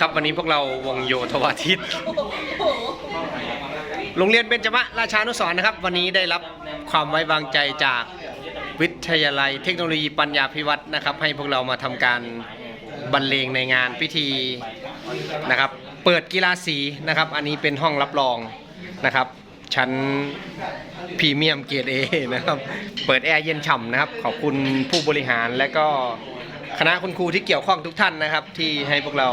ครับวันนี้พวกเราวงโยธวาทิต โรงเรียนเบญจมะราชานุสรณ์นะครับ วันนี้ได้รับความไว้วางใจจากวิทยาลัย เทคโนโลยีปัญญาพิวัตนะครับ ให้พวกเรามาทำการบรรเลงในงานพิธีนะครับ เปิดกีฬาสีนะครับ อันนี้เป็นห้องรับรองนะครับ ชั้นพรีเมียมเกรดเอนะครับ เปิดแอร์เย็นฉ่ำนะครับ ขอบคุณผู้บริหารและก็ คณะคุณครูที่เกี่ยวข้องทุกท่านนะครับ ที่ให้พวกเรา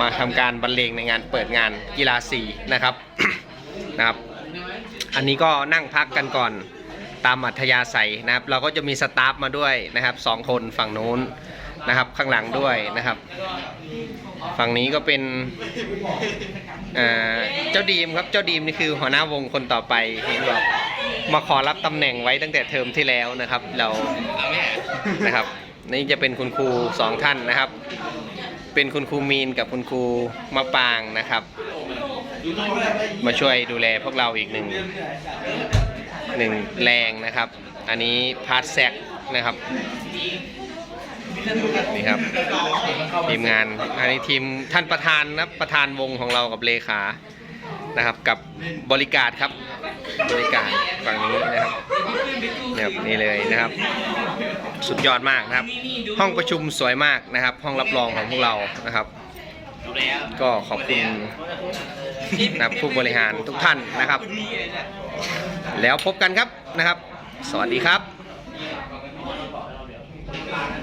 มาทำการบรรเลงในงานเปิดงานกีฬาสีนะครับนะครับ อันนี้ก็นั่งพักกันก่อนตามอัธยาศัยนะครับ เราก็จะมีสตาฟมาด้วยนะครับสองคนฝั่งนู้นนะครับข้างหลังด้วยนะครับ ฝั่งนี้ก็เป็นเอ่อเจ้าดีมครับเจ้าดีมนี่คือหัวหน้าวงคนต่อไปเห็นบอกมาขอรับตำแหน่งไว้ตั้งแต่เทอมที่แล้วนะครับ เรานะครับ นี่จะเป็นคุณครูสองท่านนะครับ เป็นคุณครูมีนกับคุณครูมะปางนะครับ มาช่วยดูแลพวกเราอีกหนึ่งหนึ่งแรงนะครับ อันนี้พาร์ทแซกนะครับนี่ครับทีมงาน อันนี้ทีมท่านประธานนะประธานวงของเรากับเลขานะครับ กับบริการครับ บริการฝั่งนี้นะครับ นะครับนี่เลยนะครับ สุดยอดมากนะครับ ห้องประชุมสวยมากนะครับ ห้องรับรองของพวกเรานะครับ ก็ขอบคุณนะครับผู้บริหารทุกท่านนะครับ แล้วพบกันครับนะครับ สวัสดีครับ